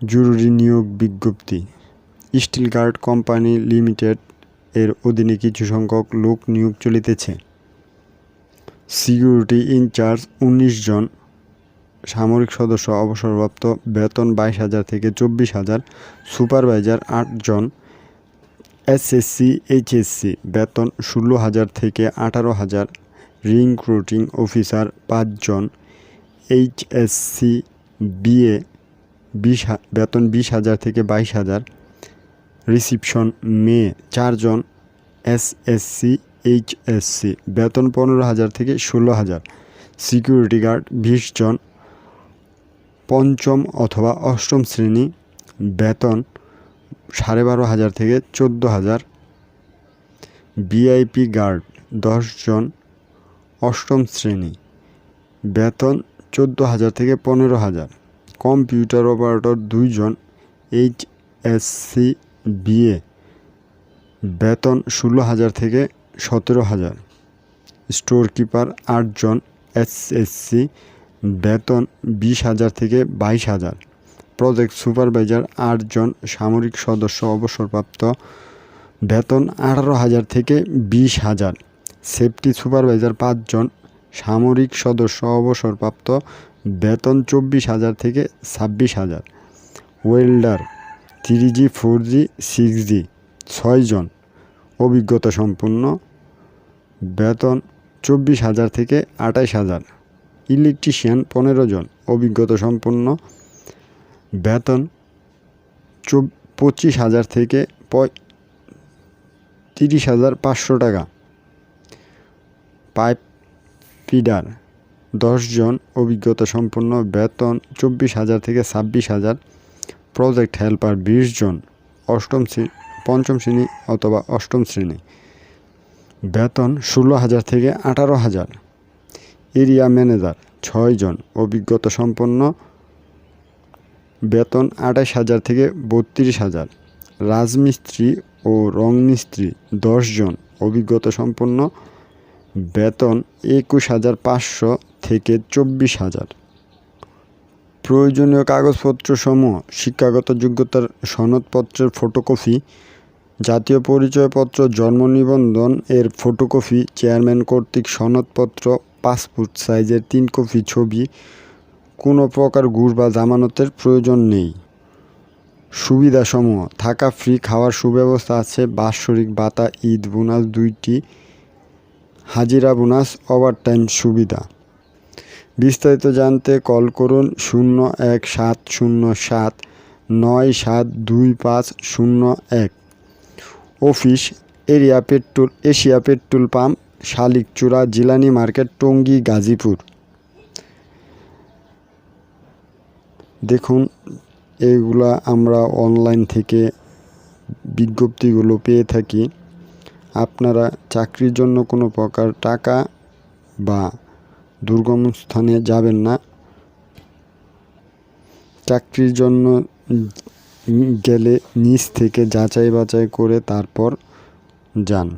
জরুরি নিয়োগ বিজ্ঞপ্তি। স্টিল গার্ড কোম্পানি লিমিটেড এর অধীনে কিছু সংখ্যক লোক নিয়োগ চলিতেছে। সিকিউরিটি ইনচার্জ উনিশ জন, সামরিক সদস্য অবসরপ্রাপ্ত বেতন বাইশ হাজার থেকে চব্বিশ হাজার, সুপারভাইজার আট জন, এসএসসি, এইচএসসি বেতন ষোলো হাজার থেকে আঠারো হাজার, রিক্রুটিং অফিসার পাঁচজন এইচএসসি, বিএ বিশ বেতন বিশ হাজার থেকে বাইশ হাজার। রিসিপশন মেয়ে চারজন এসএসসি এইচএসসি বেতন পনেরো হাজার থেকে ষোলো হাজার। সিকিউরিটি গার্ড বিশ জন। পঞ্চম অথবা অষ্টম শ্রেণি, বেতন সাড়ে বারো হাজার থেকে চোদ্দ হাজার। ভিআইপি গার্ড জন। অষ্টম শ্রেণি, বেতন চোদ্দ হাজার থেকে পনেরো হাজার। কম্পিউটার অপারেটর দুইজন এইচ এসসি বিএ বেতন ষোলো হাজার থেকে সতেরো হাজার। স্টোর কিপার আটজন এসএসসি, বেতন বিশ হাজার থেকে বাইশ হাজার। প্রজেক্ট সুপারভাইজার আটজন সামরিক সদস্য অবসরপ্রাপ্ত, বেতন আঠারো হাজার থেকে বিশ হাজার। সেফটি সুপারভাইজার পাঁচজন সামরিক সদস্য অবসরপ্রাপ্ত বেতন চব্বিশ হাজার থেকে ছাব্বিশ হাজার। Welder three G, four G, six G ছয়জন অভিজ্ঞতা সম্পন্ন। বেতন চব্বিশ হাজার থেকে আঠাইশ হাজার। ইলেকট্রিশিয়ান পনেরো জন। অভিজ্ঞতা সম্পন্ন। বেতন পঁচিশ হাজার থেকে তিরিশ হাজার পাঁচশো টাকা। পাইপ ফিডার দশজন অভিজ্ঞতা সম্পন্ন বেতন চব্বিশ হাজার থেকে ছাব্বিশ হাজার প্রজেক্ট হেল্পার বিশ জন, অষ্টম শ্রেণি পঞ্চম শ্রেণি অথবা অষ্টম শ্রেণি। বেতন ষোলো হাজার থেকে আঠারো হাজার। এরিয়া ম্যানেজার ছয়জন অভিজ্ঞতা সম্পন্ন বেতন আঠাশ হাজার থেকে বত্রিশ হাজার। রাজমিস্ত্রি ও রং মিস্ত্রি দশজন অভিজ্ঞতা সম্পন্ন বেতন একুশ হাজার পাঁচশো থেকে চব্বিশ হাজার। প্রয়োজনীয় কাগজপত্র সমূহ শিক্ষাগত যোগ্যতার সনদপত্রের ফটোকপি, জাতীয় পরিচয়পত্র, জন্ম নিবন্ধন এর ফটোকপি, চেয়ারম্যান কর্তৃক সনদপত্র, পাসপোর্ট সাইজের তিন কপি ছবি, কোনো প্রকার ঘুষ বা জামানতের প্রয়োজন নেই। সুবিধাসমূহ, থাকা ফ্রি খাওয়ার সুব্যবস্থা আছে, বাৎসরিক ভাতা, ঈদ বোনাস দুইটি, হাজিরা বোনাস, ওভারটাইম সুবিধা। বিস্তারিত জানতে কল করুন শূন্য এক সাত শূন্য সাত নয় সাত দুই পাঁচ শূন্য এক। Office, area petrol, Asia petrol pump, Shalikchura, Jilani market, Tongi, Gazipur. দেখুন এইগুলা আমরা অনলাইন থেকে বিজ্ঞপ্তিগুলো পেয়ে থাকি। আপনারা চাকরির জন্য কোনো প্রকার টাকা বা দুর্গম স্থানে যাবেন না। চাকরির জন্য গেলে নিজ থেকে যাচাই বাছাই করে তারপর যান।